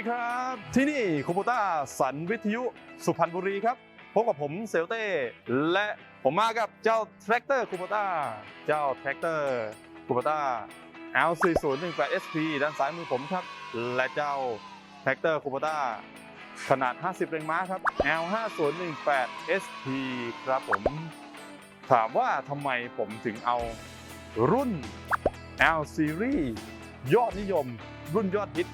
ดีครับ ที่นี่คูโบต้าสันวิทยุสุพรรณบุรีครับพบกับผมเซลเต้และผมมากับเจ้าแทรกเตอร์คูโบต้าเจ้าแทรกเตอร์คูโบต้า L4018SP ด้านซ้ายมือผมครับ และเจ้าแทรกเตอร์คูโบต้าขนาด 50 แรงม้าครับ L5018SP ครับผม ถามว่าทำไมผมถึงเอารุ่น L Series ยอดนิยม รุ่นยอดฮิต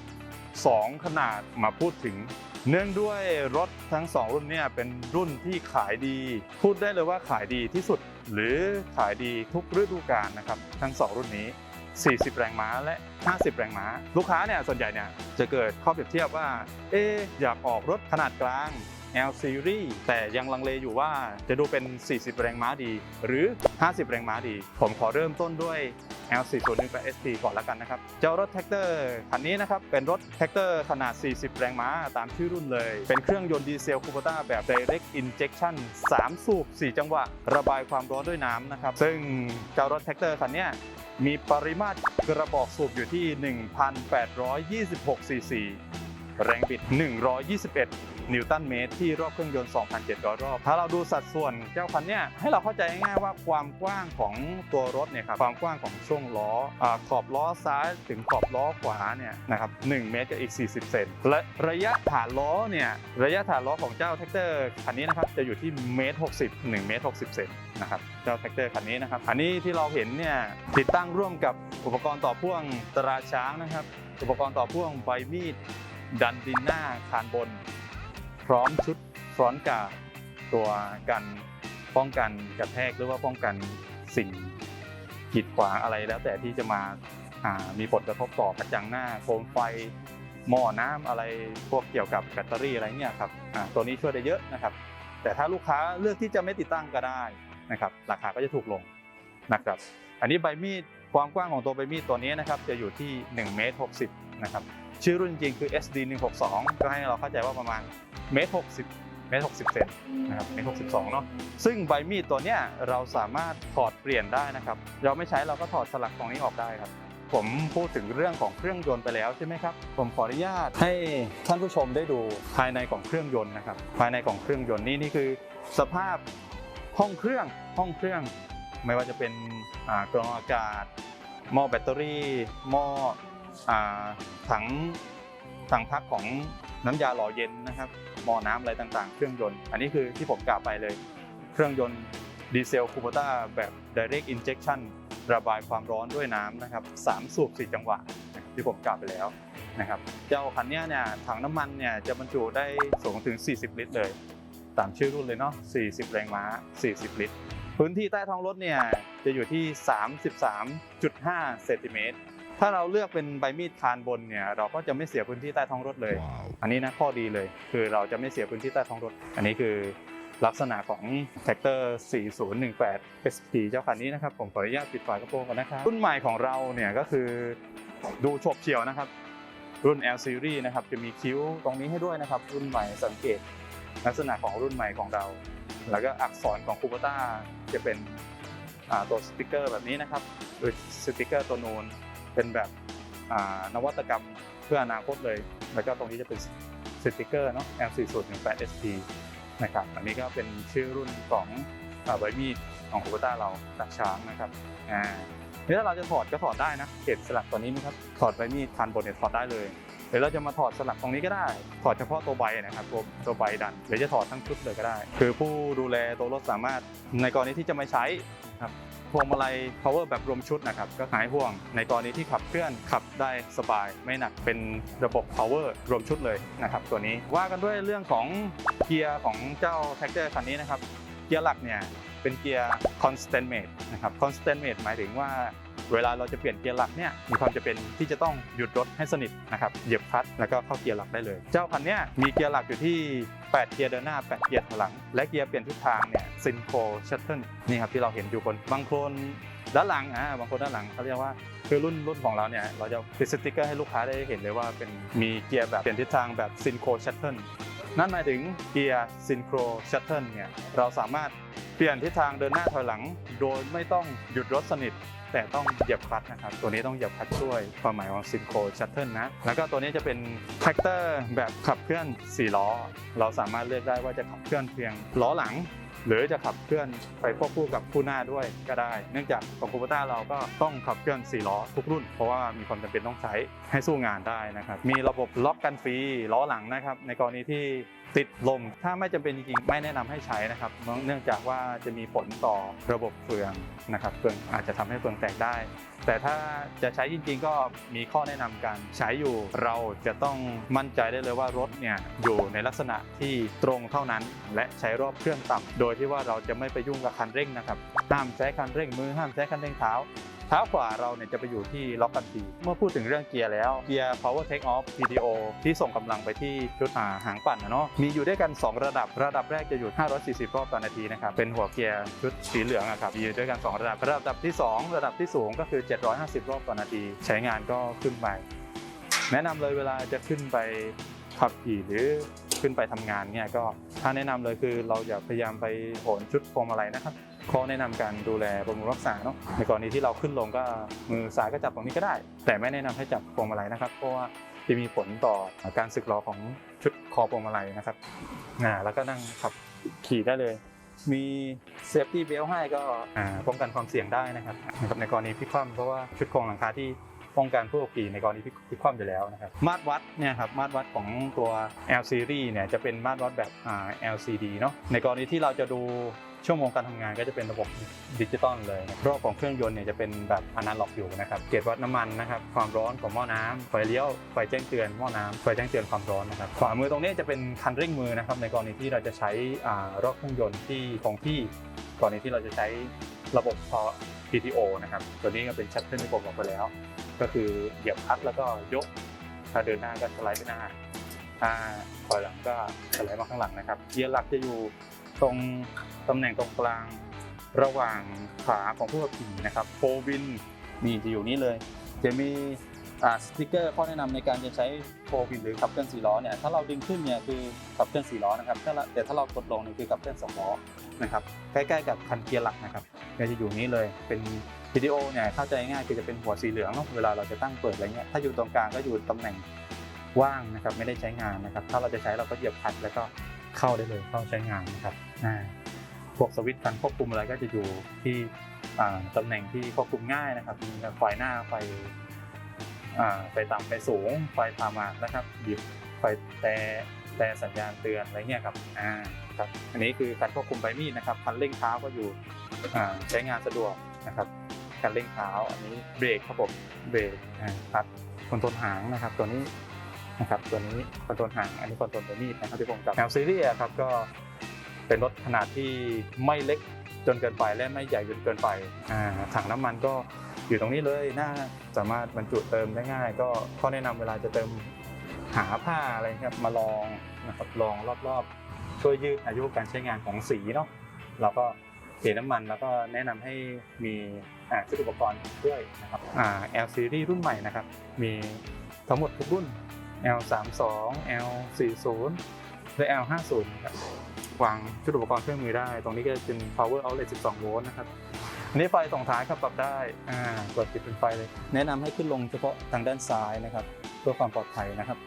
2 ขนาดมาพูดถึง เนื่องด้วยรถทั้ง 2 รุ่นเนี่ยเป็นรุ่นที่ขายดี พูดได้เลยว่าขายดีที่สุด หรือขายดีทุกฤดูกาลนะครับ ทั้ง 2 รุ่นนี้ 40 แรงม้าและ 50 แรงม้า ลูกค้าเนี่ยส่วนใหญ่เนี่ยจะเกิดข้อเปรียบเทียบว่า เอ๊อยากออกรถขนาดกลาง L Series แต่ยังลังเลอยู่ว่าจะดูเป็น 40 แรงม้าดี หรือ 50 แรงม้าดี ผมขอเริ่มต้นด้วย L4018SP ก่อนและกันนะครับ เจ้ารถแท็กเตอร์คันนี้นะครับ เป็นรถแท็กเตอร์ขนาด 40 แรงม้าตามชื่อรุ่นเลย เป็นเครื่องยนต์ดีเซลคูโบต้าแบบ Direct Injection 3 สูบ 4 จังหวะ ระบายความร้อนด้วยน้ำนะครับ ซึ่งเจ้ารถแท็กเตอร์คันนี้มีปริมาตรกระบอกสูบอยู่ที่ 1,826 ซีซี แรงบิด 121 นิวตันเมตรที่รอบเครื่องยนต์ 2,700 รอบ ถ้าเราดูสัดส่วนเจ้าคันเนี้ยให้เราเข้าใจง่ายๆว่าความกว้างของตัวรถเนี่ยครับความกว้างของช่วงล้ออขอบล้อซ้ายถึงขอบล้อขวาเนี่ยนะครับ1เมตรกับอีก 40 เซนและระยะฐานล้อเนี่ยระยะฐานล้อของเจ้าแท็กเตอร์คันนี้นะครับจะอยู่ที่เมตร60 1เมตร60 เซนนะครับเจ้าแท็กเตอร์คันนี้นะครับอันนี้ที่เราเห็นเนี่ยติดตั้งร่วมกับอุปกรณ์ต่อพ่วงตราช้างนะครับ อุปกรณ์ต่อพ่วงใบมีดดันดินหน้าคานบน พร้อมชุดฟรอนต์การ์ดตัวกันป้องกันกระแทกหรือว่าป้องกันสิ่งกีดขวางอะไรแล้วแต่ที่จะมาามีผลกระทบต่อกระจังหน้าโคมไฟหม้อน้ำอะไรพวกเกี่ยวกับแบตเตอรี่อะไรเนี่ยครับตัวนี้ช่วยได้เยอะนะครับ แต่ถ้าลูกค้าเลือกที่จะไม่ติดตั้งก็ได้นะครับ ราคาก็จะถูกลงนะครับ อันนี้ใบมีดความกว้างของตัวใบมีดตัวนี้นะครับ จะอยู่ที่1เมตร60นะครับ ชื่อรุ่นจริงคือ SD 162ก็ให้เราเข้าใจว่าประมาณเมตร60เมตร60เซนนะครับเมตร62เนาะซึ่งใบมีดตัวเนี้ยเราสามารถถอดเปลี่ยนได้นะครับ เราไม่ใช้เราก็ถอดสลักตรงนี้ออกได้ครับ ผมพูดถึงเรื่องของเครื่องยนต์ไปแล้วใช่ไหมครับ ผมขออนุญาตให้ท่านผู้ชมได้ดูภายในของเครื่องยนต์นะครับ ภายในของเครื่องยนต์นี่นี่คือสภาพห้องเครื่องห้องเครื่อง ไม่ว่าจะเป็นอ่ากรองอากาศหม้อแบตเตอรี่หม้อ ถังถังพักของน้ำยาหล่อเย็นนะครับหม้อน้ำอะไรต่างๆ เครื่องยนต์ อันนี้คือที่ผมกล่าวไปเลย เครื่องยนต์ดีเซลคูโบต้าแบบ direct injection ระบายความร้อนด้วยน้ำนะครับสามสูบสี่จังหวะนะครับที่ผมกล่าวไปแล้วนะครับ เจ้าคันนี้เนี่ยถังน้ำมันเนี่ยจะบรรจุได้สูงถึง 40 ลิตรเลย ตามชื่อรุ่นเลยเนาะ 40 แรงม้า 40 ลิตร พื้นที่ใต้ท้องรถเนี่ยจะอยู่ที่ 33.5 เซนติเมตร ถ้าเราเลือกเป็นใบมีดคานบนเนี่ยเราก็จะไม่เสียพื้นที่ใต้ท้องรถเลย อันนี้นะข้อดีเลย คือเราจะไม่เสียพื้นที่ใต้ท้องรถ อันนี้คือลักษณะของ t r a c t o r 4018 SP เจ้าคันนี้นะครับ ผมขออนุญาตปิดฝากระโปรงก่อนนะครับ รุ่นใหม่ของเราเนี่ยก็คือดูโฉบเฉี่ยวนะครับ รุ่น L Series นะครับจะมีคิ้วตรงนี้ให้ด้วยนะครับ รุ่นใหม่สังเกต ลักษณะของรุ่นใหม่ของเรา แล้วก็อักษรของคูโบต้าจะเป็นอ่าตัวสติกเกอร์แบบนี้นะครับหรือสติกเกอร์ตัวนูน เป็นแบบนวัตกรรมเพื่ออนาคตเลย แล้วก็ตรงนี้จะเป็นสติกเกอร์เนาะ L4018SP นะครับ อันนี้ก็เป็นชื่อรุ่นของใบมีดของคูโบต้าเราตักช้างนะครับ อ่านี่ถ้าเราจะถอดก็ถอดได้นะเห็นสลักตัวนี้ไหมครับ ถอดใบมีดคันบนเนี่ยถอดได้เลย หรือเราจะมาถอดสลักตรงนี้ก็ได้ ถอดเฉพาะตัวใบนะครับตัวตัวใบดัน หรือจะถอดทั้งชุดเลยก็ได้ คือผู้ดูแลตัวรถสามารถในกรณีที่จะไม่ใช้ครับ พวงมาลัย power แบบรวมชุดนะครับก็หายห่วงในกรณีที่ขับเคลื่อนขับได้สบายไม่หนักเป็นระบบ power รวมชุดเลยนะครับตัวนี้ว่ากันด้วยเรื่องของเกียร์ของเจ้าแท็กเตอร์คันนี้นะครับเกียร์หลักเนี่ยเป็นเกียร์ constant mate นะครับ constant mate หมายถึงว่า เวลาเราจะเปลี่ยนเกียร์หลักเนี่ยมีความจะเป็นที่จะต้องหยุดรถให้สนิทนะครับเหยียบคลัตช์แล้วก็เข้าเกียร์หลักได้เลย เจ้าคันเนี้ยมีเกียร์หลักอยู่ที่ 8 เกียร์เดินหน้า 8 เกียร์ถอยหลัง และเกียร์เปลี่ยนทิศทางเนี่ยซินโคชัตเทิลนี่ครับที่เราเห็นอยู่บนบางคนด้านหลังอ่าบางคนด้านหลังเขาเรียกว่าคือรุ่นรุ่นของเราเนี่ยเราจะติดสติ๊กเกอร์ให้ลูกค้าได้เห็นเลยว่าเป็นมีเกียร์แบบเปลี่ยนทิศทางแบบซินโคชัตเทิลนั่นหมายถึงเกียร์ซินโครชัตเทิลเนี่ยเราสามารถ เปลี่ยนทิศทางเดินหน้าถอยหลัง โดยไม่ต้องหยุดรถสนิท แต่ต้องเหยียบคลัตช์นะครับ ตัวนี้ต้องเหยียบคลัตช์ช่วยความหมายของซินโคชัตเทิลนะ แล้วก็ตัวนี้จะเป็นแท็กเตอร์แบบขับเคลื่อน 4 ล้อ เราสามารถเลือกได้ว่าจะขับเคลื่อนเพียงล้อหลังหรือจะขับเคลื่อนไปควบคู่กับคู่หน้าด้วยก็ได้ เนื่องจากของคูปต้าเราก็ต้องขับเคลื่อน 4 ล้อทุกรุ่น เพราะว่ามีความจำเป็นต้องใช้ให้สู้งานได้นะครับ มีระบบล็อกกันฟรีล้อหลังนะครับ ในกรณีที่ ติดลม ถ้าไม่จำเป็นจริงๆ ไม่แนะนำให้ใช้นะครับ เนื่องจากว่าจะมีผลต่อระบบเฟืองนะครับเฟืองอาจจะทำให้เฟืองแตกได้ แต่ถ้าจะใช้จริงๆ ก็มีข้อแนะนำการใช้อยู่ เราจะต้องมั่นใจได้เลยว่ารถเนี่ยอยู่ในลักษณะที่ตรงเท่านั้น และใช้รอบเครื่องต่ำโดยที่ว่าเราจะไม่ไปยุ่งกับคันเร่งนะครับห้ามใช้คันเร่งมือห้ามใช้คันเร่งเท้า เท้าขวาเราเนี่ยจะไปอยู่ที่ล็อกกันทีเมื่อพูดถึงเรื่องเกียร์แล้ว เกียร์ power take off PTO ที่ส่งกำลังไปที่ชุดาหางปั่นนะเนาะมีอยู่ด้วยกัน 2 ระดับระดับแรกจะอยู่ 540 รอบต่อนาทีนะครับเป็นหัวเกียร์ชุดสีเหลืองอะครับมีอยู่ด้วยกัน 2 ระดับระดับที่ 2 ระดับที่สูงก็คือ 750 รอบต่อนาที ใช้งานก็ขึ้นไป แนะนำเลยเวลาจะขึ้นไปขับขี่หรือขึ้นไปทำงานเนี่ยก็ถ้าแนะนำเลยคือเราอย่าพยายามไปโหนชุดพวงมาลัยนะครับ ข้อแนะนำการดูแลบำรุงรักษาเนาะในกรณีที่เราขึ้นลงก็มือซ้ายก็จับตรงนี้ก็ได้ แต่ไม่แนะนำให้จับพวงมาลัยนะครับ เพราะว่าจะมีผลต่อการสึกหรอของชุดคอพวงมาลัยนะครับอ่าแล้วก็นั่งขับขี่ได้เลย มีเซฟตี้เบลให้ก็ป้องกันความเสี่ยงได้นะครับนะครับในกรณีพลิกคว่ำเพราะว่าชุดโครงหลังคาที่ป้องกันผู้ขับขี่ในกรณีพลิกคว่ำอยู่แล้วนะครับ มาตรวัดเนี่ยครับมาตรวัดของตัว L series เนี่ยจะเป็นมาตรวัดแบบ LCD เนาะในกรณีที่เราจะดู ชั่วโมงการทำงานก็จะเป็นระบบดิจิตอลเลยรอบของเครื่องยนต์เนี่ยจะเป็นแบบอนาล็อกอยู่นะครับเกจวัดน้ำมันนะครับความร้อนของหม้อน้ำไฟเลี้ยวไฟแจ้งเตือนหม้อน้ำไฟแจ้งเตือนความร้อนนะครับขวามือตรงนี้จะเป็นคันเร่งมือนะครับในกรณีที่เราจะใช้อ่ารอบเครื่องยนต์ที่คงที่กรณีที่เราจะใช้ระบบพอ PTO นะครับตัวนี้ก็เป็นชัตเทิลที่ผมบอกไปแล้ว ก็คือเหยียบคลัตช์แล้วก็ยกถ้าเดินหน้าก็สไลด์ไปหน้าถ้าถอยหลังก็สไลด์มาข้างหลังนะครับเกียร์หลักจะอยู่ ตรงตำแหน่งตรงกลางระหว่างขาของผู้ขับขี่นะครับโฟวินนี่จะอยู่นี่เลย จะมีสติกเกอร์ข้อแนะนำในการจะใช้โฟวินหรือขับเคลื่อนสี่ล้อเนี่ยถ้าเราดึงขึ้นเนี่ยคือขับเคลื่อนสี่ล้อนะครับแต่ถ้าเรากดลงเนี่ยคือขับเคลื่อนสองล้อนะครับใกล้ๆกับคันเกียร์หลักนะครับก็จะอยู่นี้เลยเป็นวิดีโอเนี่ยเข้าใจง่ายคือจะเป็นหัวสีเหลืองเวลาเราจะตั้งเปิดอะไรเงี้ยถ้าอยู่ตรงกลางก็อยู่ตำแหน่งว่างนะครับไม่ได้ใช้งานนะครับ ถ้าเราจะใช้เราก็เหยียบคลัตช์แล้วก็เข้าได้เลยเข้าใช้งานนะครับ พวกสวิตช์การควบคุมอะไรก็จะอยู่ที่ตำแหน่งที่ควบคุมง่ายนะครับมีไฟหน้าไฟไฟต่ำไฟสูง ไฟพามานะครับหยิบไฟแต่แต่สัญญาณเตือนอะไรเงี้ยครับอ่าครับอันนี้คือการควบคุมใบมีดนะครับคันเร่งเท้าก็อยู่ใช้งานสะดวกนะครับคันเร่งเท้าอันนี้เบรกครับผมเบรกครับคอนโทรลหางนะครับ ตัวนี้นะครับตัวนี้คอนโทรลหางอันนี้คอนโทรลใบมีดนะครับที่ผมจับแนวซีรีส์ครับก็ เป็นรถขนาดที่ไม่เล็กจนเกินไปและไม่ใหญ่จนเกินไปอ่าถังน้ำมันก็อยู่ตรงนี้เลยน่าสามารถบรรจุเติมได้ง่าย ก็ข้อแนะนำเวลาจะเติมหาผ้าอะไรครับมาลองนะครับลองรอบๆ ช่วยยืดอายุการใช้งานของสีเนาะเราก็เทน้ำมันแล้วก็แนะนำให้มีอ่าชุดอุปกรณ์ด้วยนะครับอ่า L series รุ่นใหม่นะครับ มีทั้งหมดทุกรุ่น L 3 2 L 4 0 และ L 5 0 ครับ วางชุดอุปกรณ์เครื่องมือได้ ตรงนี้ก็จะเป็น power outlet 12 โวลต์นะครับอันนี้ไฟสองท้ายครับปรับได้อ่ากดปิดเป็นไฟเลย แนะนำให้ขึ้นลงเฉพาะทางด้านซ้ายนะครับ เพื่อความปลอดภัยนะครับ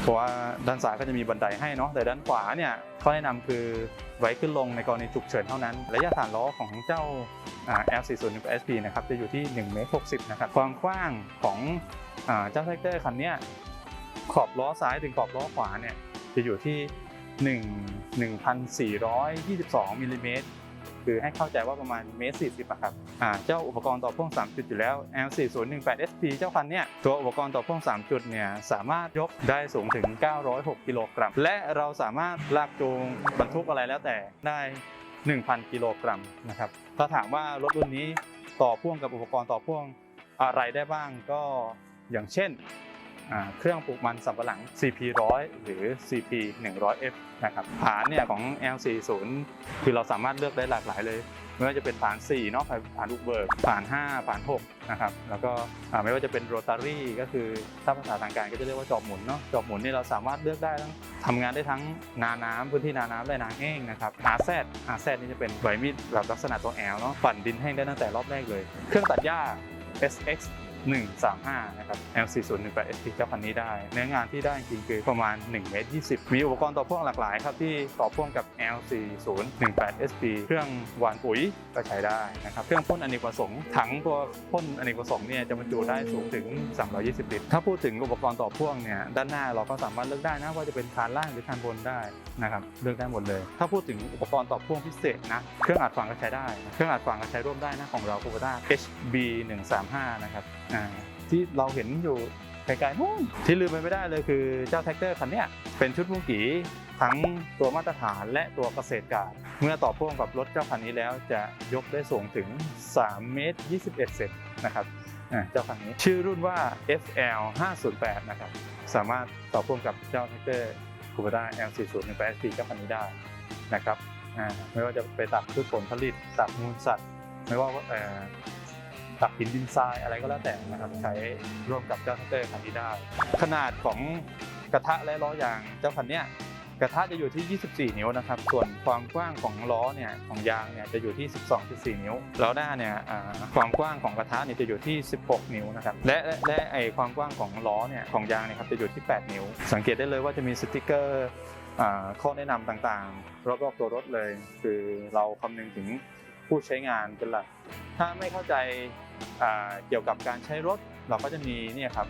เพราะว่าด้านซ้ายก็จะมีบันไดให้เนาะแต่ด้านขวาเนี่ยข้อแนะนำคือไว้ขึ้นลงในกรณีฉุกเฉินเท่านั้น ระยะฐานล้อของเจ้าอ่า L40 SP นะครับจะอยู่ที่1เมตร60นะครับความกว้างของอ่าเจ้าแท็กเตอร์คันเนี้ยขอบล้อซ้ายถึงขอบล้อขวาเนี่ยจะอยู่ที่ 1 1,422มิลลิเมตรคือให้เข้าใจว่าประมาณเมตรสี่สิบครับอ่าเจ้าอุปกรณ์ต่อพ่วง 3 จุดอยู่แล้ว L4018 SP เจ้าคันเนี่ยตัวอุปกรณ์ต่อพ่วง 3 จุดเนี่ยสามารถยกได้สูงถึง 906 กิโลกรัม และเราสามารถลากจูงบรรทุกอะไรแล้วแต่ได้ 1,000 กิโลกรัมนะครับถ้าถามว่ารถรุ่นนี้ต่อพ่วงกับอุปกรณ์ต่อพ่วงอะไรได้บ้างก็อย่างเช่น เครื่องปลูกมันสำปะหลัง CP100 หรือ CP100F นะครับฐานเนี่ยของ L40 คือเราสามารถเลือกได้หลากหลายเลย ไม่ว่าจะเป็นฐาน4เนาะฐานลูกเบิกฐาน5ฐาน6นะครับแล้วก็ไม่ว่าจะเป็นโรตารี่ก็คือถ้าภาษาทางการก็จะเรียกว่าจอบหมุนเนาะจอบหมุนนี่เราสามารถเลือกได้ทั้งทำงานได้ทั้งนาน้ำพื้นที่นาน้ำและนาแห้งนะครับอาแซดอาแซดนี่จะเป็นใบมีดแบบลักษณะตัวแอลเนาะปั่นดินแห้งได้ตั้งแต่รอบแรกเลย เครื่องตัดหญ้า SX 135 นะครับ L4018 SP เจ้าคันนี้ได้ เนื้องานที่ได้จริงๆคือประมาณ1เมตร20 มีอุปกรณ์ต่อพ่วงหลากหลายครับที่ต่อพ่วงกับ L4018 SP เครื่องหวานปุ๋ยก็ใช้ได้นะครับเครื่องพ่นอเนกประสงค์ถังตัวพ่นอเนกประสงค์เนี่ยจะบรรจุได้สูงถึง 320 ลิตร ถ้าพูดถึงอุปกรณ์ต่อพ่วงเนี่ยด้านหน้าเราก็สามารถเลือกได้นะว่าจะเป็นคานล่างหรือคานบนได้นะครับเลือกได้หมดเลย ถ้าพูดถึงอุปกรณ์ต่อพ่วงพิเศษนะเครื่องอัดฟังก็ใช้ได้ เครื่องอัดฟังก็ใช้ร่วมได้นะของเรา Kubota HB 135นะครับ ที่เราเห็นอยู่ไกลๆนู่นที่ลืมไปไม่ได้เลยคือเจ้าแท็กเตอร์คันเนี้ยเป็นชุดมุงกีทั้งตัวมาตรฐานและตัวเกษตรกาดเมื่อต่อพ่วงกับรถเจ้าคันนี้แล้วจะยกได้สูงถึง3เมตร21 เซนนะครับอ่าเจ้าคันนี้ชื่อรุ่นว่า FL 508นะครับสามารถต่อพ่วงกับเจ้าแท็กเตอร์ Kubota L4018SP เจ้าคันนี้ได้นะครับอ่าไม่ว่าจะไปตักพืชผลผลิตตักมูลสัตว์ ไม่ว่าเอ่อ ตักหินดินทรายอะไรก็แล้วแต่นะครับใช้ร่วมกับเจ้าทัตเตอร์คันนี้ได้ ขนาดของกระทะและล้อยางเจ้าคันเนี้ยกระทะจะอยู่ที่ 24 นิ้วนะครับ ส่วนความกว้างของล้อเนี่ยของยางเนี่ยจะอยู่ที่ 12.4 นิ้ว แล้วหน้าเนี่ยความกว้างของกระทะเนี่ยจะอยู่ที่ 16 นิ้วนะครับ และและและไอความกว้างของล้อเนี่ยของยางเนี่ยครับจะอยู่ที่ 8 นิ้ว สังเกตได้เลยว่าจะมีสติกเกอร์อข้อแนะนำต่างๆ รอบๆตัวรถเลย คือเราคำนึงถึง ผู้ใช้งานเป็นหลัก ถ้าไม่เข้าใจเกี่ยวกับการใช้รถ เราก็จะมีเนี่ยครับ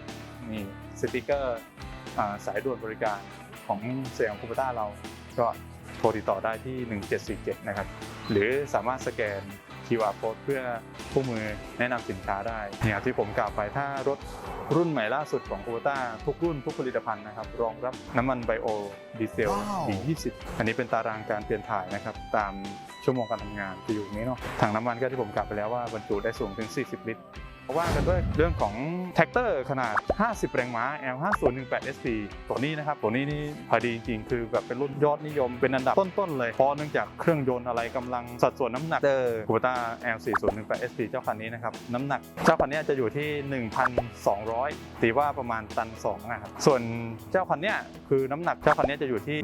มีสติกเกอร์สายด่วนบริการของเสียงคูปต้าเราก็โทรติดต่อได้ที่ 1747 นะครับ หรือสามารถสแกน QR code เพื่อคู่มือแนะนำสินค้าได้เนี่ยที่ผมกล่าวไปถ้ารถรุ่นใหม่ล่าสุดของ o ูต้าทุกรุ่นทุกผลิตภัณฑ์นะครับ รองรับน้ำมันไบโอดีเซลว้าวถึง20 อันนี้เป็นตารางการเปลี่ยนถ่ายนะครับ ตามชั่วโมงการทำงานจะอยู่นี้เนาะถังน้ำมันก็ที่ผมกล่าวไปแล้วว่าบรรจุได้สูงถึง 40 ลิตร ว่ากันด้วยเรื่องของแท็กเตอร์ขนาด 50 แรงม้า L5018 SP ตัวนี้นะครับ ตัวนี้นี่พอดีจริงๆ คือแบบเป็นรุ่นยอดนิยมเป็นอันดับต้นๆ เลย เพราะเนื่องจากเครื่องยนต์อะไรกำลังสัดส่วนน้ำหนักเตอร์คูต้า L4018 SP เจ้าคันนี้นะครับ น้ำหนักเจ้าคันนี้จะอยู่ที่ 1,200 ตีว่าประมาณตัน2นะครับ ส่วนเจ้าคันเนี้ยคือน้ำหนักเจ้าคันนี้จะอยู่ที่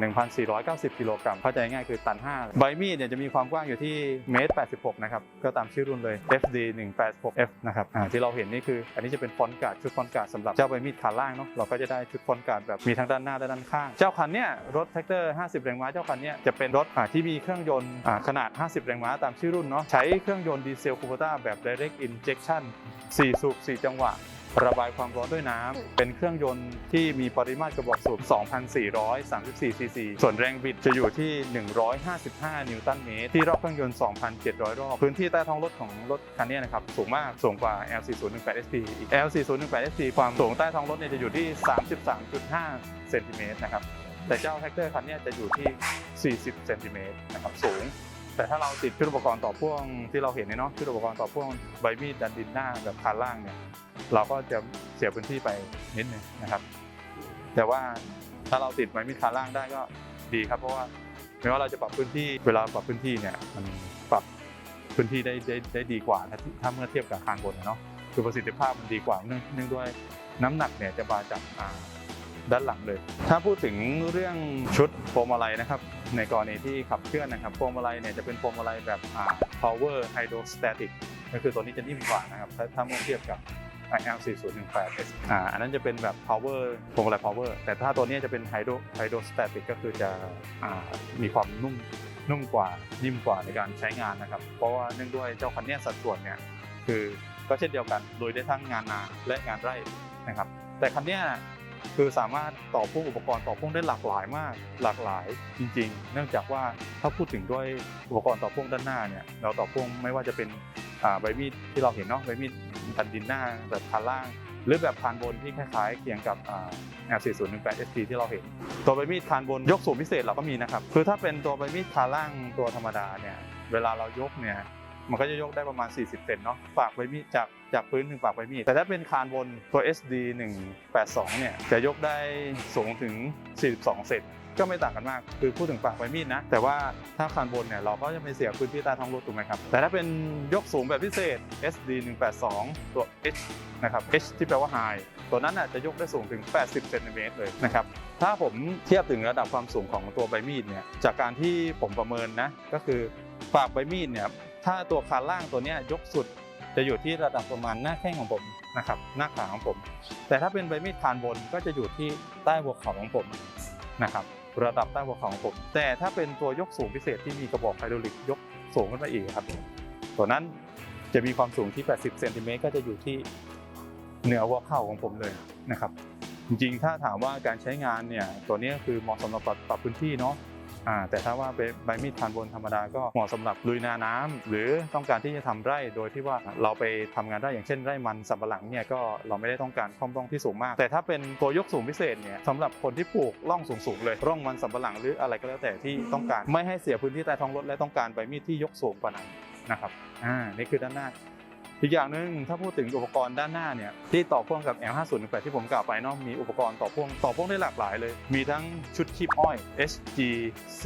1,490 กิโลกรัมเข้าใจง่ายคือตัน 5 ใบมีดเนี่ยจะมีความกว้างอยู่ที่เมตร86นะครับก็ตามชื่อรุ่นเลย FD 186F นะครับอ่าที่เราเห็นนี่คือ อันนี้จะเป็นฟอนต์การ์ดชุดฟอนต์การ์ดสำหรับเจ้าใบมีดขาล่างเนาะเราก็จะได้ชุดฟอนต์การ์ดแบบมีทั้งด้านหน้าและด้านข้าง เจ้าคันเนี้ยรถแท็กเตอร์ 50 แรงม้าเจ้าคันเนี้ยจะเป็นรถที่มีเครื่องยนต์ขนาด 50 แรงม้าตามชื่อรุ่นเนาะใช้เครื่องยนต์ดีเซลคูเปอร์ต้าแบบ direct injection 4 สูบ 4 จังหวะ ระบายความร้อนด้วยน้ำ เป็นเครื่องยนต์ที่มีปริมาตรกระบอกสูบ 2,434 ซีซี ส่วนแรงบิดจะอยู่ที่ 155 นิวตันเมตร ที่รอบเครื่องยนต์ 2,700 รอบ พื้นที่ใต้ท้องรถของรถคันนี้นะครับ สูงมาก สูงกว่า L4018 SP อีก L4018 SP ความสูงใต้ท้องรถเนี่ยจะอยู่ที่ 33.5 เซนติเมตรนะครับ แต่เจ้าแท็กเตอร์คันเนี้ยจะอยู่ที่ 40 เซนติเมตรนะครับ สูงแต่ถ้าเราติดชุดอุปกรณ์ต่อพ่วงที่เราเห็นเนี่ยเนาะชุดอุปกรณ์ต่อพ่วงใบมีดดันดินหน้าแบบคานล่างเนี่ย เราก็จะเสียพื้นที่ไปนิดนึงนะครับ แต่ว่าถ้าเราติดใบมีดคาล่างได้ก็ดีครับ เพราะว่าไม่ว่าเราจะปรับพื้นที่เวลาปรับพื้นที่เนี่ยมันปรับพื้นที่ได้ได้ได้ดีกว่าถ้าถ้าเมื่อเทียบกับคานบนเนาะคือประสิทธิภาพมันดีกว่าเนื่องเนื่องด้วยน้ำหนักเนี่ยจะมาจากด้านหลังเลย ถ้าพูดถึงเรื่องชุดพวงมาลัยนะครับ ในกรณีที่ขับเคลื่อนนะครับพวงมาลัยเนี่ยจะเป็นพวงมาลัยแบบ power hydrostatic ก็คือตัวนี้จะนิ่มกว่านะครับถ้าเมื่อเทียบกับ IL 4018 S อ่าอันนั้นจะเป็นแบบ power พวงมาลัย power แต่ถ้าตัวนี้จะเป็น hydro hydrostatic ก็คือจะอ่ามีความนุ่มนุ่มกว่านิ่มกว่าในการใช้งานนะครับ เพราะว่าเนื่องด้วยเจ้าคันเนี้ยสัดส่วนเนี่ยคือก็เช่นเดียวกันโดยได้ทั้งงานนาและงานไร่นะครับ แต่คันเนี้ยคือสามารถต่อพ่วงอุปกรณ์ต่อพ่วงได้หลากหลายมากหลากหลายจริง ๆ เนื่องจากว่าถ้าพูดถึงด้วยอุปกรณ์ต่อพ่วงด้านหน้าเนี่ยเราต่อพ่วงไม่ว่าจะเป็น ใบมีดที่เราเห็นเนาะใบมีดพันดินหน้าแบบพันล่าง หรือแบบคานบนที่คล้ายๆเคียงกับอ่า L4018 SP ที่เราเห็น ตัวใบมีดคานบนยกสูงพิเศษเราก็มีนะครับคือถ้าเป็นตัวใบมีดคานล่างตัวธรรมดาเนี่ยเวลาเรายกเนี่ยมันก็จะยกได้ประมาณ 40 เซนเนาะ ปากใบมีดจากจากพื้นถึงปากใบมีด แต่ถ้าเป็นคานบนตัว SD 182 เนี่ย จะยกได้สูงถึง 42 เซน ก็ไม่ต่างกันมาก คือพูดถึงปากใบมีดนะ แต่ว่าถ้าคานบนเนี่ยเราก็จะไม่เสียพื้นที่ใต้ท้องรถถูกไหมครับ แต่ถ้าเป็นยกสูงแบบพิเศษ SD 182 ตัว H นะครับ H ที่แปลว่า high ตัวนั้นน่ะจะยกได้สูงถึง 80 เซนติเมตรเลยนะครับ ถ้าผมเทียบถึงระดับความสูงของตัวใบมีดเนี่ย จากการที่ผมประเมินนะ ก็คือปากใบมีดเนี่ย ถ้าตัวคานล่างตัวเนี้ยยกสุดจะอยู่ที่ระดับประมาณหน้าแข้งของผมนะครับหน้าขาของผม แต่ถ้าเป็นใบมีดคานบนก็จะอยู่ที่ใต้หัวเข่าของผมนะครับ ระดับใต้หัวเข่าของผมแต่ถ้าเป็นตัวยกสูงพิเศษที่มีกระบอกไฮดรอลิกยกสูงขึ้นมาอีกครับ ตัวนั้นจะมีความสูงที่ 80 เซนติเมตรก็จะอยู่ที่เหนือหัวเข่าของผมเลยนะครับ จริงๆ ถ้าถามว่าการใช้งานเนี่ยตัวนี้คือเหมาะสำหรับปรับพื้นที่เนาะ แต่ถ้าว่าเป็นใบมีดทานบนธรรมดาก็เหมาะสำหรับลุยนาน้ำหรือต้องการที่จะทำไร่โดยที่ว่าเราไปทำงานได้อย่างเช่นไร่มันสำปะหลังเนี่ยก็เราไม่ได้ต้องการความร่องที่สูงมาก แต่ถ้าเป็นตัวยกสูงพิเศษเนี่ยสำหรับคนที่ปลูกร่องสูงๆเลยร่องมันสำปะหลังหรืออะไรก็แล้วแต่ที่ต้องการ ไม่ให้เสียพื้นที่ใต้ท้องรถและต้องการใบมีดที่ยกสูงกว่านั้นนะครับอ่านี่คือด้านหน้า อีกอย่างหนึ่งถ้าพูดถึงอุปกรณ์ด้านหน้าเนี่ยที่ต่อพ่วงกับ L50 ที่ผมกล่าวไปเนาะมีอุปกรณ์ต่อพ่วงต่อพ่วงได้หลากหลายเลย มีทั้งชุดคีบอ้อย SG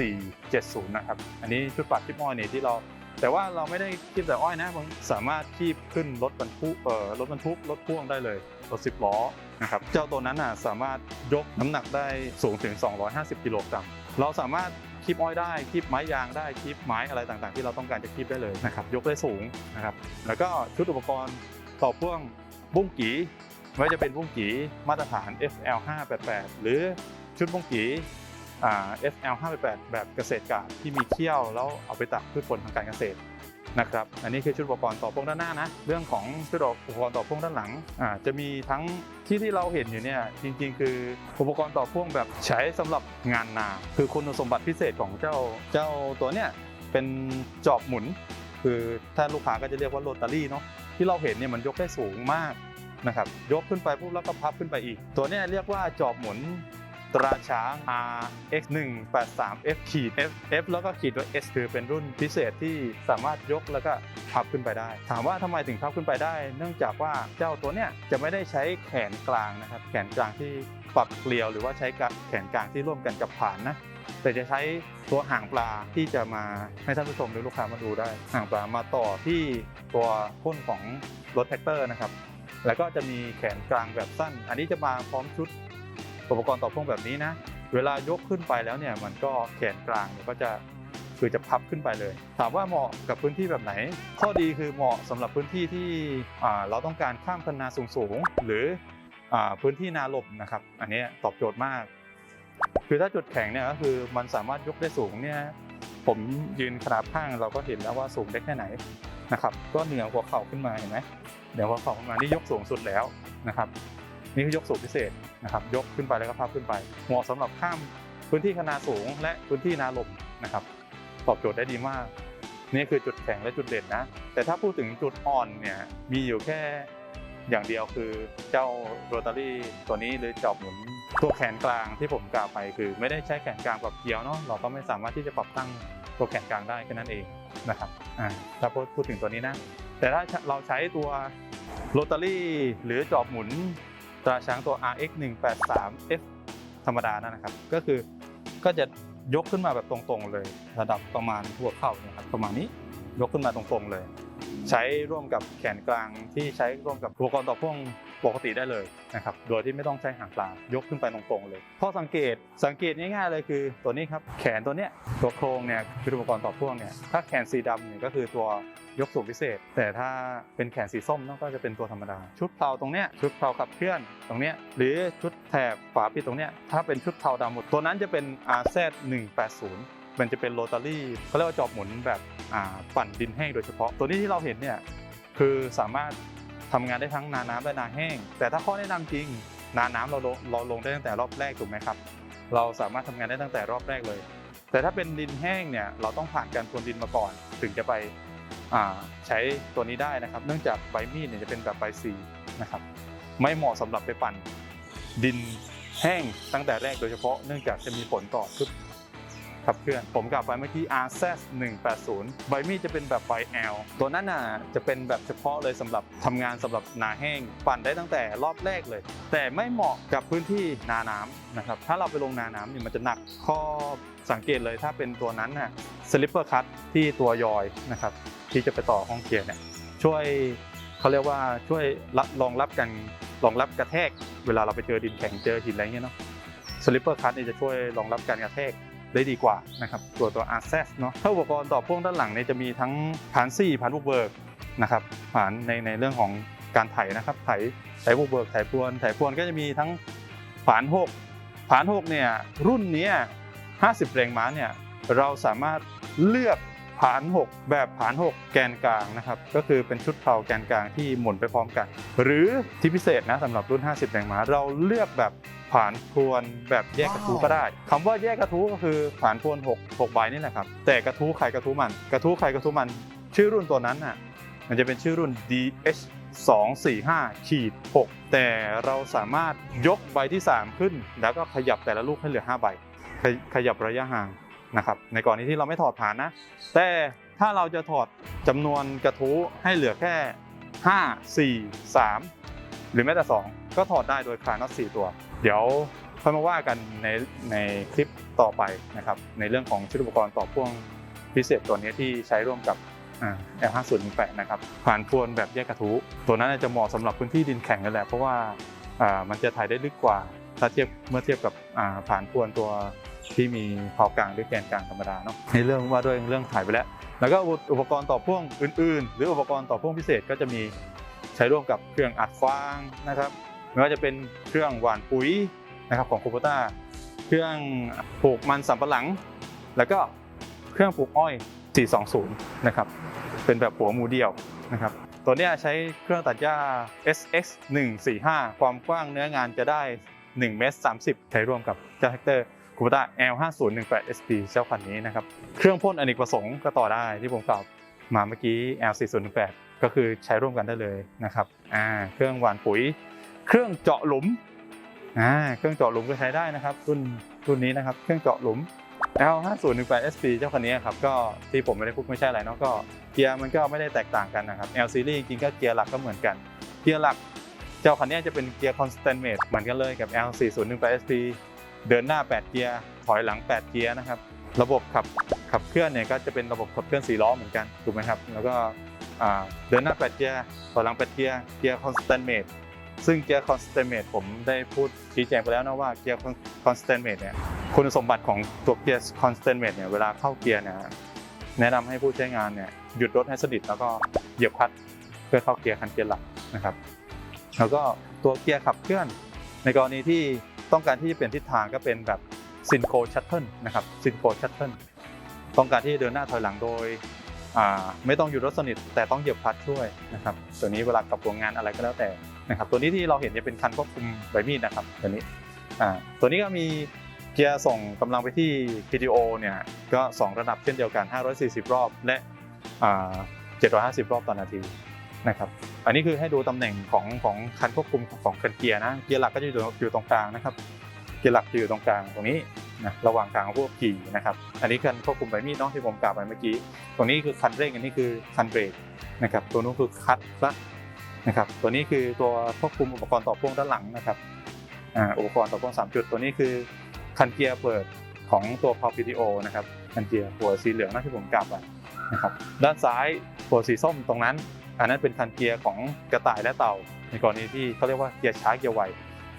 470 นะครับอันนี้ชุดปัดคีบอ้อยเนี่ยที่เราแต่ว่าเราไม่ได้คีบแต่อ้อยนะผมสามารถคีบขึ้นรถบรรทุกเอ่อรถบรรทุกรถพ่วงได้เลยรถ10ล้อนะครับเจ้าตัวนั้นน่ะสามารถยกน้ำหนักได้สูงถึง 250 กิโลกรัมเราสามารถ คีบอ้อยได้คีบไม้ยางได้คีบไม้อะไรต่างๆ ที่เราต้องการจะคีบได้เลยนะครับยกได้สูงนะครับแล้วก็ชุดอุปกรณ์ต่อพ่วงบุ้งกีไม่ว่าจะเป็นบุ้งกีมาตรฐาน FL 588หรือชุดบุ้งกีอ่า FL 588แบบเกษตรกาที่มีเขี้ยวแล้วเอาไปตักพืชผลทางการเกษตร นะครับ อันนี้คือชุดอุปกรณ์ต่อพ่วงด้านหน้านะ เรื่องของชุดอุปกรณ์ต่อพ่วงด้านหลังอ่าจะมีทั้งที่ที่เราเห็นอยู่เนี่ยจริงๆ คืออุปกรณ์ต่อพ่วงแบบใช้สำหรับงานนา คือคุณสมบัติพิเศษของเจ้าเจ้าตัวเนี้ยเป็นจอบหมุน คือถ้าลูกค้าก็จะเรียกว่าโรตารี่เนาะที่เราเห็นเนี่ยมันยกได้สูงมากนะครับยกขึ้นไปปุ๊บแล้วก็พับขึ้นไปอีก ตัวเนี้ยเรียกว่าจอบหมุน ตราช้าง RX 1 8 3 F ขีด F F แล้วก็ขีดด้วย S คือเป็นรุ่นพิเศษที่สามารถยกแล้วก็พับขึ้นไปได้ ถามว่าทำไมถึงพับขึ้นไปได้ เนื่องจากว่าเจ้าตัวเนี้ยจะไม่ได้ใช้แขนกลางนะครับ แขนกลางที่ปรับเกลียวหรือว่าใช้แขนกลางที่ร่วมกันกับผานนะแต่จะใช้ตัวหางปลาที่จะมาให้ท่านผู้ชมหรือลูกค้ามาดูได้ หางปลามาต่อที่ตัวพ่นของรถแท็กเตอร์นะครับ แล้วก็จะมีแขนกลางแบบสั้น อันนี้จะมาพร้อมชุด อุปกรณ์ต่อพ่วงแบบนี้นะ เวลายกขึ้นไปแล้วเนี่ยมันก็แขนกลางเนี่ยก็จะคือจะพับขึ้นไปเลย ถามว่าเหมาะกับพื้นที่แบบไหน ข้อดีคือเหมาะสำหรับพื้นที่ที่เราต้องการข้ามคันนาสูงๆหรืออพื้นที่นาหลบนะครับ อันนี้ตอบโจทย์มาก คือถ้าจุดแข็งเนี่ยก็คือมันสามารถยกได้สูงเนี่ยผมยืนขนาบข้างเราก็เห็นแล้วว่าสูงได้แค่ไหนนะครับก็เหนือหัวเข่าขึ้นมาเห็นไหมเหนือหัวเข่าขึ้นมานี่ยกสูงสุดแล้วนะครับ นี่คือยกสูงพิเศษ นะครับยกขึ้นไปแล้วก็พับขึ้นไปเหมาะสำหรับข้ามพื้นที่คนาดสูง และพื้นที่นาลมนะครับตอบโจทย์ได้ดีมาก นี่คือจุดแข็งและจุดเด่นนะ แต่ถ้าพูดถึงจุดอ่อนเนี่ยมีอยู่แค่อย่างเดียวคือเจ้าโรตารี่ตัวนี้หรือจอบหมุนตัวแขนกลางที่ผมกล่าวไปคือ ไม่ได้ใช้แขนกลางปรับเกียวเนาะเราก็ไม่สามารถที่จะปรับตั้งตัวแขนกลางได้แค่นั้นเองนะครับอ่าถ้าพูดถึงตัวนี้นะ แต่ถ้าเราใช้ตัวโรตารี่หรือจอบหมุน ตราช้างตัว RX 183 F ธรรมดานั่นนะครับ ก็คือก็จะยกขึ้นมาแบบตรงๆเลย ระดับประมาณหัวเข่านะครับประมาณนี้ยกขึ้นมาตรงๆเลย ใช้ร่วมกับแขนกลางที่ใช้ร่วมกับอุปกรณ์ต่อพ่วงปกติได้เลยนะครับ โดยที่ไม่ต้องใช้หางปลายกขึ้นไปตรงๆเลยข้อสังเกตสังเกตง่ายๆเลยคือ ตัวนี้ครับแขนตัวเนี้ยตัวโครงเนี่ยคืออุปกรณ์ต่อพ่วงเนี่ยถ้าแขนสีดำเนี่ยก็คือตัว ยกสูงพิเศษ แต่ถ้าเป็นแขนสีส้มเนอะก็จะเป็นตัวธรรมดา ชุดเพลาตรงเนี้ยชุดเพลาขับเคลื่อนตรงเนี้ยหรือชุดแถบฝาปิดตรงเนี้ยถ้าเป็นชุดเพลาดำหมดตัวนั้นจะเป็น RZ 180มันจะเป็นโรตารี่เขาเรียกว่าจอบหมุนแบบปั่นดินแห้งโดยเฉพาะ ตัวนี้ที่เราเห็นเนี่ยคือสามารถทำงานได้ทั้งนาน้ำและนาแห้ง แต่ถ้าข้อแนะนำจริงนาน้ำเราลงเราลงได้ตั้งแต่รอบแรกถูกไหมครับ เราสามารถทำงานได้ตั้งแต่รอบแรกเลย แต่ถ้าเป็นดินแห้งเนี่ยเราต้องผ่านการพรวนดินมาก่อน ถึงจะไป ใช้ตัวนี้ได้นะครับ เนื่องจากใบมีดเนี่ยจะเป็นแบบใบซีนะครับ ไม่เหมาะสำหรับไปปั่นดินแห้งตั้งแต่แรกโดยเฉพาะเนื่องจากจะมีผลต่อชุดขับเคลื่อนผมกลับไปเมื่อกี้ RZ 180 ใบมีดจะเป็นแบบใบ L ตัวนั้นน่ะจะเป็นแบบเฉพาะเลยสำหรับทำงานสำหรับนาแห้ง ปั่นได้ตั้งแต่รอบแรกเลย แต่ไม่เหมาะกับพื้นที่นาน้ำนะครับถ้าเราไปลงนาน้ำเนี่ยมันจะหนักข้อสังเกตเลยถ้าเป็นตัวนั้นน่ะสลิปเปอร์คัตที่ตัวยอยนะครับ ที่จะไปต่อห้องเกียร์เนี่ยช่วยเขาเรียกว่าช่วยรับรองรับกันรองรับกระแทก เวลาเราไปเจอดินแข็งเจอหินอะไรเงี้ยเนาะสลิปเปอร์คัตนี่ยจะช่วยรองรับการกระแทกได้ดีกว่านะครับตัวตัว r c e s เนาะถ้าอุปกรณ์ต่อพ่วงด้านหลังเนี่ยจะมีทั้งผานซี่ผานบุกเบิกนะครับผานในในเรื่องของการไถนะครับไถไถบุกเบิกไถพรวนไถพรวนก็จะมีทั้งผานหกผานหกเนี่ยรุ่นนี้50 แรงม้าเนี่ยเราสามารถเลือก ผาน 6 แบบผาน 6 แกนกลางนะครับ ก็คือเป็นชุดเผาแกนกลางที่หมุนไปพร้อมกัน หรือที่พิเศษนะสำหรับรุ่น 50แรงม้าเราเลือกแบบผานพรวนแบบแยกกระทู้ก็ได้คำว่าแยกกระทู้ก็คือผานพรวน6 6ใบนี่แหละครับ แต่กระทู้ใครกระทู้มัน กระทู้ใครกระทู้มัน ชื่อรุ่นตัวนั้นน่ะ มันจะเป็นชื่อรุ่น DH 245ขีด6แต่เราสามารถยกใบที่ 3 ขึ้น แล้วก็ขยับแต่ละลูกให้เหลือ 5 ใบ ขยขยับระยะห่าง นะครับในกรณีที่เราไม่ถอดผ่านนะ แต่ถ้าเราจะถอดจำนวนกระทู้ให้เหลือแค่ 5 4 3 หรือแม้แต่ 2 ก็ถอดได้โดยคลายน็อต4ตัว เดี๋ยวค่อยมาว่ากันในในคลิปต่อไปนะครับในเรื่องของชุดอุปกรณ์ต่อพ่วงพิเศษตัวนี้ที่ใช้ร่วมกับอ่า L5018 นะครับผ่านพรวนแบบแยกกระทู้ตัวนั้นจะเหมาะสำหรับพื้นที่ดินแข็งกันแหละเพราะว่ามันจะถ่ายได้ลึกกว่าถ้าเทียบเมื่อเทียบกับผ่านพรวนตัว ที่มีเผากลางหรือแกนกลางธรรมดาเนาะในเรื่องว่าด้วยเรื่องถ่ายไปแล้ว แล้วก็อุปกรณ์ต่อพ่วงอื่น ๆ หรืออุปกรณ์ต่อพ่วงพิเศษก็จะมีใช้ร่วมกับเครื่องอัดฟางนะครับไม่ว่าจะเป็นเครื่องหว่านปุ๋ยนะครับของคูโบต้าเครื่องปลูกมันสำปะหลัง แล้วก็เครื่องปลูกอ้อย 420 นะครับ เป็นแบบหัวมูเดียวนะครับ ตัวนี้ใช้เครื่องตัดหญ้า SX 145 ความกว้างเนื้องานจะได้1เมตร30 ใช้ร่วมกับเจ้าแท็กเตอร์ คูปต้า L5018 SP เจ้าคันนี้นะครับ เครื่องพ่นอเนกประสงค์ก็ต่อได้ที่ผมกล่าวมาเมื่อกี้ L4018 ก็คือใช้ร่วมกันได้เลยนะครับอ่าเครื่องหว่านปุ๋ย เครื่องเจาะหลุมอ่าเครื่องเจาะหลุมก็ใช้ได้นะครับ รุ่นรุ่นนี้นะครับ เครื่องเจาะหลุม L5018 SP เจ้าคันนี้ครับก็ที่ผมไม่ได้พูดไม่ใช่อะไรเนาะก็เกียร์มันก็ไม่ได้แตกต่างกันนะครับ L series จริงก็เกียร์หลักก็เหมือนกัน เกียร์หลัก เจ้าคันนี้จะเป็นเกียร์ constant mate เหมือนกันเลยกับ L4018 SP เดินหน้า 8 เกียร์ถอยหลัง 8 เกียร์นะครับ ระบบขับขับเคลื่อนเนี่ยก็จะเป็นระบบขับเคลื่อน4ล้อเหมือนกันถูกไหมครับ แล้วก็เดินหน้า 8 เกียร์ถอยหลัง 8 เกียร์เกียร์ constant mate ซึ่งเกียร์ constant mate ผมได้พูดชี้แจงไปแล้วนะว่าเกียร์ constant mate เนี่ยคุณสมบัติของตัวเกียร์ constant mate เนี่ยเวลาเข้าเกียร์เนี่ยแนะนำให้ผู้ใช้งานเนี่ยหยุดรถให้สนิทแล้วก็เหยียบคลัตช์เพื่อเข้าเกียร์คันเกียร์หลักนะครับ แล้วก็ตัวเกียร์ขับเคลื่อน ในกรณีที่ ต้องการที่จะเปลี่ยนทิศทางก็เป็นแบบซินโคชัตเทิลนะครับซินโคชัตเทิลต้องการที่จะเดินหน้าถอยหลังโดยไม่ต้องหยุดรถสนิทแต่ต้องเหยียบคลัตช์ช่วยนะครับตัวนี้เวลากับตัวงานอะไรก็แล้วแต่นะครับ ตัวนี้ที่เราเห็นจะเป็นคันควบคุมใบมีดนะครับ ตัวนี้ตัวนี้ก็มีเกียร์ส่งกำลังไปที่ PTO เนี่ยก็ 2 ระดับเช่นเดียวกัน 540 รอบและ750 รอบต่อนาที นะครับอันนี้คือให้ดูตำแหน่งของของคันควบคุมของคันเกียร์นะเกียร์หลักก็จะอยู่อยู่ตรงกลางนะครับเกียร์หลักจะอยู่ตรงกลางตรงนี้นะระหว่างทางพวกขี่นะครับ อันนี้คันควบคุมใบมีดเนาะที่ผมกล่าวไปเมื่อกี้ ตรงนี้คือคันเร่งอันนี้คือคันเบรกนะครับตัวนู้นคือคัตคลัตช์นะครับตัวนี้คือตัวควบคุมอุปกรณ์ต่อพ่วงด้านหลังนะครับอุปกรณ์ต่อพ่วงสามจุด ตัวนี้คือคันเกียร์เปิดของตัวพาว PTO นะครับคันเกียร์หัวสีเหลืองนะที่ผมกล่าวไปนะครับด้านซ้ายหัวสีส้มตรงนั้น อันนั้นเป็นคันเกียร์ของกระต่ายและเต่า ในกรณีที่เขาเรียกว่าเกียร์ช้าเกียร์ไว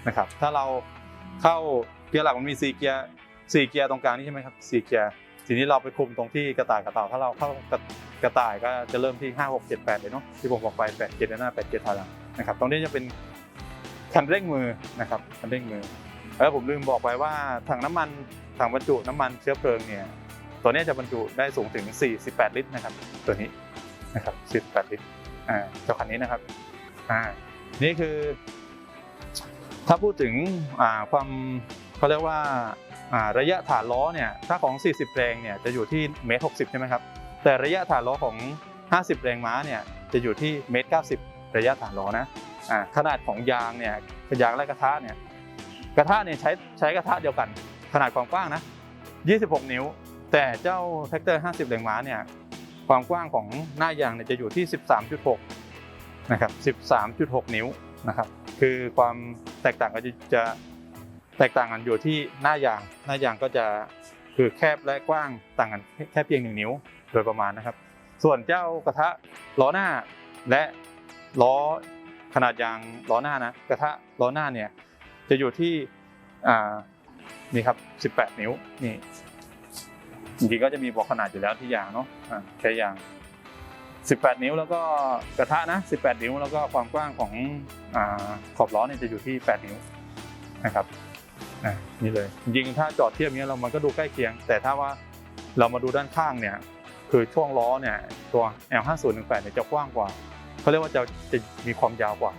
นะครับ ถ้าเราเข้าเกียร์หลักมันมี4เกียร์4เกียร์ตรงกลางนี่ใช่ไหมครับ4เกียร์ทีนี้เราไปคุมตรงที่กระต่ายกระเต่า ถ้าเราเข้ากระต่ายก็จะเริ่มที่ 5 6 7 8เลยเนาะที่ผมบอกไป8เกียร์ด้านหน้า8เกียร์ถอยหลังนะครับตรงนี้จะเป็นคันเร่งมือนะครับคันเร่งมือแล้วผมลืมบอกไปว่าถังน้ำมันถังบรรจุน้ำมันเชื้อเพลิงเนี่ยตัวนี้จะบรรจุได้สูงถึง 48 ลิตรนะครับ ตัวนี้นะครับ 48 ลิตร อ่าเจ้าคันนี้นะครับอ่านี่คือ ถ้าพูดถึงอ่าความเขาเรียกว่าอ่าระยะฐานล้อเนี่ยถ้าของ 40 แรงเนี่ยจะอยู่ที่เมตร60 ใช่ไหมครับ แต่ระยะฐานล้อของ 50 แรงม้าเนี่ยจะอยู่ที่เมตร90 ระยะฐานล้อนะอ่าขนาดของยางเนี่ยยางและกระทะเนี่ยกระทะเนี่ยใช้ใช้กระทะเดียวกัน ขนาดความกว้างนะ 26 นิ้ว แต่เจ้าแท็กเตอร์ 50 แรงม้าเนี่ย ความกว้างของหน้ายางเนี่ยจะอยู่ที่ 13.6 นะครับ 13.6 นิ้วนะครับ คือความแตกต่างก็จะแตกต่างกันอยู่ที่หน้ายาง หน้ายางก็จะคือแคบและกว้างต่างกันแค่เพียงหนึ่งนิ้วโดยประมาณนะครับ ส่วนเจ้ากระทะล้อหน้าและล้อขนาดยางล้อหน้านะกระทะล้อหน้าเนี่ยจะอยู่ที่อ่านี่ครับ 18 นิ้วนี่ จริงๆก็จะมีบอกขนาดอยู่แล้วที่ยางเนาะอ่าใช้ยาง 18 นิ้วแล้วก็กระทะนะ 18 นิ้วแล้วก็ความกว้างของอขอบล้อเนี่ยจะอยู่ที่ 8 นิ้วนะครับนี่เลยจริงถ้าจอดเทียบเนี้ยเรามันก็ดูใกล้เคียง แต่ถ้าว่าเรามาดูด้านข้างเนี่ยคือช่วงล้อเนี่ยตัว L5018 เนี่ยจะกว้างกว่าเขาเรียกว่าจะจะมีความยาวกว่า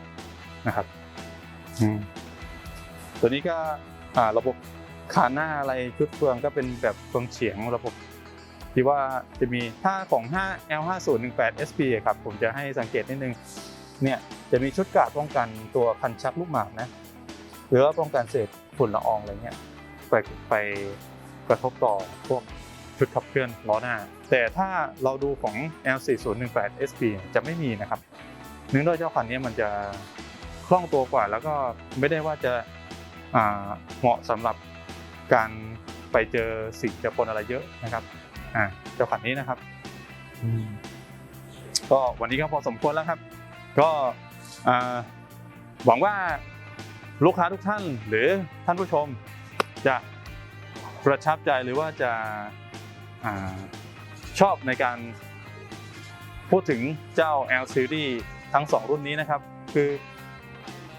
นะครับตัวนี้ก็ระบบ ขาหน้าอะไรชุดเฟืองก็เป็นแบบเฟืองเฉียงระบบที่ว่าจะมีถ้าของ 5 L5018 SP ครับผมจะให้สังเกตนิดนึงเนี่ยจะมีชุดกาดป้องกันตัวคันชักลูกหมากนะหรือว่าป้องกันเศษฝุ่นละอองอะไรเงี้ยไปไปกระทบต่อพวกชุดขับเคลื่อนล้อหน้า แต่ถ้าเราดูของ L4018 SP จะไม่มีนะครับเนื่องด้วยเจ้าคันนี้มันจะคล่องตัวกว่าแล้วก็ไม่ได้ว่าจะเหมาะสำหรับ การไปเจอสิ่งเจอปนอะไรเยอะนะครับอ่าเจ้าขันนี้นะครับก็วันนี้ก็พอสมควรแล้วครับ ก็อ่าหวังว่าลูกค้าทุกท่านหรือท่านผู้ชม จะประทับใจหรือว่าจะอาชอบในการพูดถึงเจ้า L Series ทั้ง 2 รุ่นนี้นะครับ คือ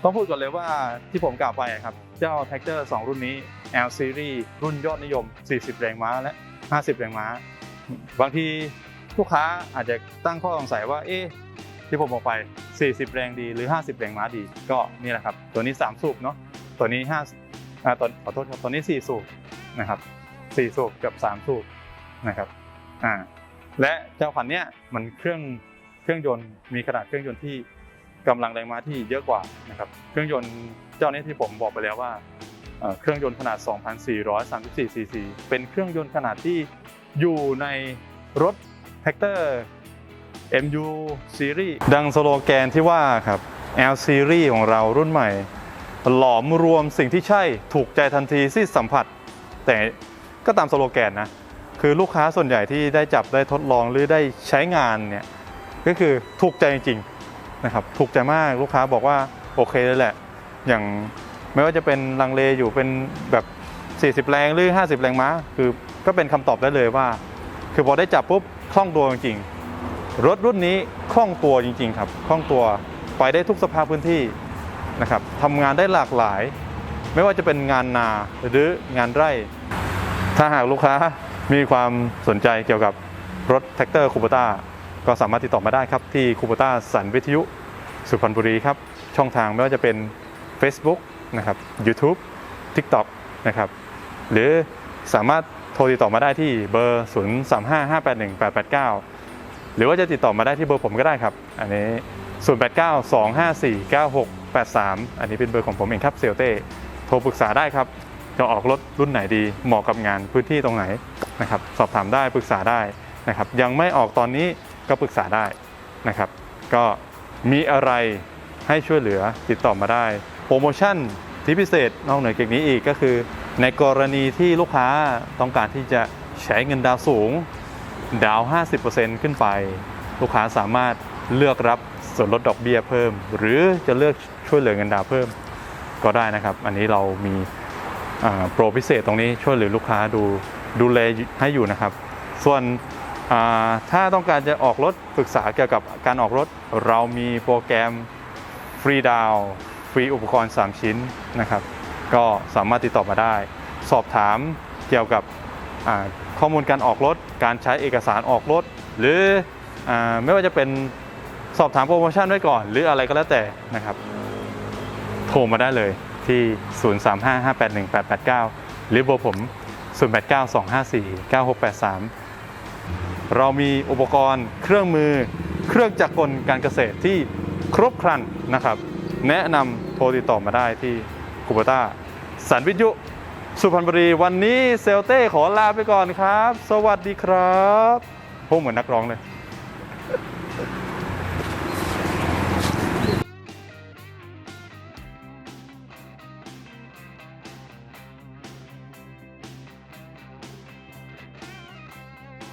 ต้องพูดก่อนเลยว่าที่ผมกล่าวไปอะครับ เจ้า t r a c t o r 2รุ่นนี้ L Series รุ่นยอดนิยม 40 แรงม้าและ 50 แรงม้า บางทีลูกค้าอาจจะตั้งข้อสงสัยว่า เอ๊ะที่ผมบอกไป 40 แรงดีหรือ 50 แรงม้าดี ก็นี่แหละครับ ตัวนี้ 3 สูบเนาะ ตัวนี้5อ่าตัวขอโทษครับ ตัวนี้ 4 สูบนะครับ 4 สูบกับ 3 สูบนะครับ อ่า และเจ้าคันเนี้ยมันเครื่องเครื่องยนต์มีขนาดเครื่องยนต์ที่กำลังแรงม้าที่เยอะกว่านะครับ เครื่องยนต์เจ้านี้ที่ผมบอกไปแล้วว่า เครื่องยนต์ขนาด 2,434 ซีซี เป็นเครื่องยนต์ขนาดที่อยู่ในรถแท็กเตอร์ MU Series ดังสโลแกนที่ว่าครับ L Series ของเรารุ่นใหม่ หลอมรวมสิ่งที่ใช่ถูกใจทันทีที่สัมผัส แต่ก็ตามสโลแกนนะ คือลูกค้าส่วนใหญ่ที่ได้จับได้ทดลองหรือได้ใช้งานเนี่ย ก็คือถูกใจจริงๆนะครับ ถูกใจมากลูกค้าบอกว่าโอเคเลยแหละ อย่าง ไม่ว่าจะเป็นลังเลอยู่เป็นแบบ 40 แรงหรือ 50 แรงม้า คือก็เป็นคำตอบได้เลยว่า คือพอได้จับปุ๊บคล่องตัวจริงๆรถรุ่นนี้คล่องตัวจริง ๆ ครับคล่องตัวไปได้ทุกสภาพพื้นที่นะครับทำงานได้หลากหลาย ไม่ว่าจะเป็นงานนาหรืองานไร่ ถ้าหากลูกค้ามีความสนใจเกี่ยวกับรถแท็กเตอร์คูปต้าก็สามารถติดต่อมาได้ครับ ที่คูปต้าสันวิทยุ สุพรรณบุรีครับ ช่องทางไม่ว่าจะเป็น Facebook นะครับ YouTube TikTok นะครับหรือสามารถโทรติดต่อมาได้ที่เบอร์ 0355818889 หรือว่าจะติดต่อมาได้ที่เบอร์ผมก็ได้ครับ อันนี้ 0892549683 อันนี้เป็นเบอร์ของผมเองครับเซลเต้โทรปรึกษาได้ครับ จะออกรถรุ่นไหนดี เหมาะกับงานพื้นที่ตรงไหนนะครับ สอบถามได้ปรึกษาได้นะครับ ยังไม่ออกตอนนี้ก็ปรึกษาได้นะครับ ก็มีอะไรให้ช่วยเหลือติดต่อมาได้ โปรโมชั่นที่พิเศษนอกเหนือจากนี้อีกก็คือ ในกรณีที่ลูกค้าต้องการที่จะใช้เงินดาวสูง ดาวน์50%ขึ้นไป ลูกค้าสามารถเลือกรับส่วนลดดอกเบี้ยเพิ่ม หรือจะเลือกช่วยเหลือเงินดาวเพิ่มก็ได้นะครับ อันนี้เรามีโปรพิเศษตรงนี้ช่วยเหลือลูกค้าดูดูแลให้อยู่นะครับ ส่วนถ้าต้องการจะออกรถปรึกษาเกี่ยวกับการออกรถ เรามีโปรแกรมฟรีดาว รีอุปกรณ์ 3 ชิ้นนะครับ ก็สามารถติดต่อมาได้ สอบถามเกี่ยวกับข้อมูลการออกรถ การใช้เอกสารออกรถ หรืออไม่ว่าจะเป็นสอบถามโปรโมชั่นไว้ก่อน หรืออะไรก็แล้วแต่นะครับ โทรมาได้เลยที่ 0355818889 หรือเบอร์ผม 0892549683 เรามีอุปกรณ์เครื่องมือเครื่องจักรกลการเกษตรที่ครบครันนะครับ แนะนำโทรติดต่อมาได้ที่คูปต้าสันวิทยุ สุพรรณบุรี วันนี้เซลเต้ขอลาไปก่อนครับ สวัสดีครับพูดเหมือนนักร้องเลย